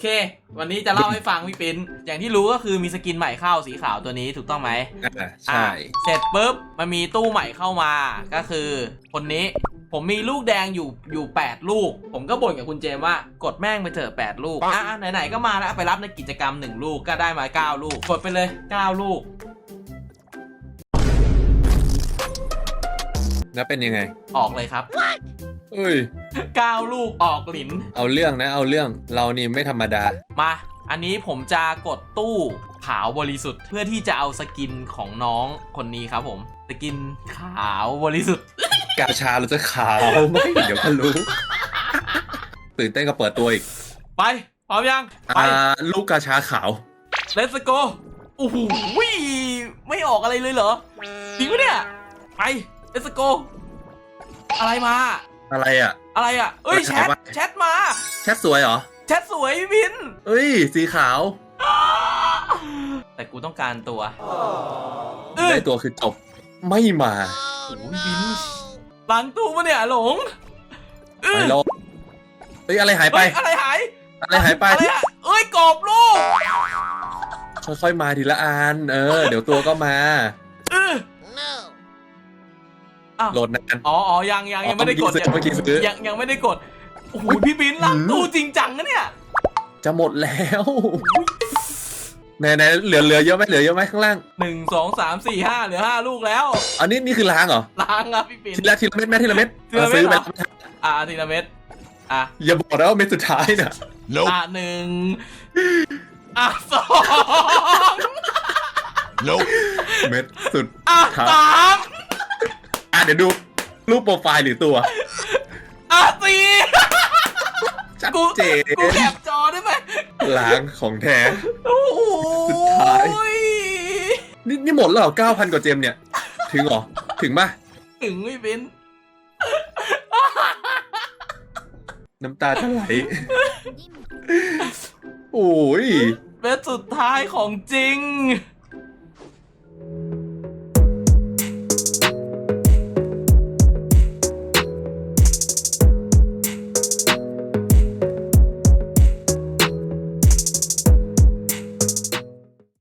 เค วันนี้จะเล่าให้ฟังพี่ปิ้นอย่างที่รู้ก็คือมีสกินใหม่เข้าสีขาวตัวนี้ถูกต้องไหมอ่าใช่ อะเสร็จปุ๊บมันมีตู้ใหม่เข้ามาก็คือ คนนี้ผมมีลูกแดงอยู่อยู่ 8 ลูก ผมก็บ่นกับคุณเจมส์ว่ากดแม่งไปเถอะ8ลูกอะอะไหนๆก็มาแล้วไปรับในกิจกรรม 1 ลูกก็ได้มา 9 ลูก กดไปเลย 9 ลูก แล้วเป็นยังไง ออกเลยครับ เอ้ย9ลูกออกหลิน เอาเรื่องนะเอาเรื่องเรานี่ไม่ธรรมดา มา อันนี้ผมจะกดตู้ขาวบริสุทธิ์ เพื่อที่จะเอาสกินของน้องคนนี้ครับผม สกินขาวบริสุทธิ์ กาชาเราจะขาวไหมเดี๋ยวก็รู้ ตื่นเต้นกับเปิดตัวอีกไปพร้อมยัง ไป อ่าลูกกาชาขาว let's go โอ้โหไม่ออกอะไรเลยเหรอจริงปะเนี่ย ไป let's go อะไรมา อะไรอะ อะไรอะเอ้ยแชทว่าแชทมา แชทสวยเหรอ แชทสวยพี่บินเอ้ย สีขาว แต่กูต้องการตัวเอ้ยได้ตัวคือจบ ไม่มาโอ้ยบินหลังตู้ปะเนี่ยหลงเอ้ไปยรอเฮ้ยอะไรหายไปเฮ้ยอะไรหาย อะไรหายไปอะไรอะเอ้ยกรอบลูกค่อยๆมาทีละอัน เออ เดี๋ยวตัวก็มาเอออ้าว โหลดนานอ๋ออ๋อยังยังยังไม่ได้กด เมื่อกี้ซื้อ ยังยังไม่ได้กด โอ้โหพี่บินหลังตู้จริงจังนะเนี่ย จะหมดแล้วไหนไหนเหลือเหลือเยอะไหมเหลือเยอะไหมข้างล่าง หนึ่งสองสามสี่ห้าเหลือห้าลูกแล้ว อันนี้นี่คือล้างเหรอ ล้างครับพี่ปิ่น ทีละทีละเม็ดแม่ทีละเม็ดทีละเม็ด ซื้อไปเหรออ่าทีละเม็ดอะอย่าบอกนะว่าเม็ดสุดท้ายน่ะอะหนึ่งอะสองเม็ดสุด อะครับสามอะเดี๋ยวดูรูปโปรไฟล์หรือตัวอะสี่ชัดกูเจนกูแคปจอได้ไหมล้างของแท้ โอ้โหสุดท้าย นี่นี่หมดแล้วเหรอเก้าพันกว่าเจมเนี่ย ถึงเหรอ ถึงป่ะ ถึงพี่ปิ่นน้ำตาจะไหล โอ้ยเม็ดสุดท้ายของจริง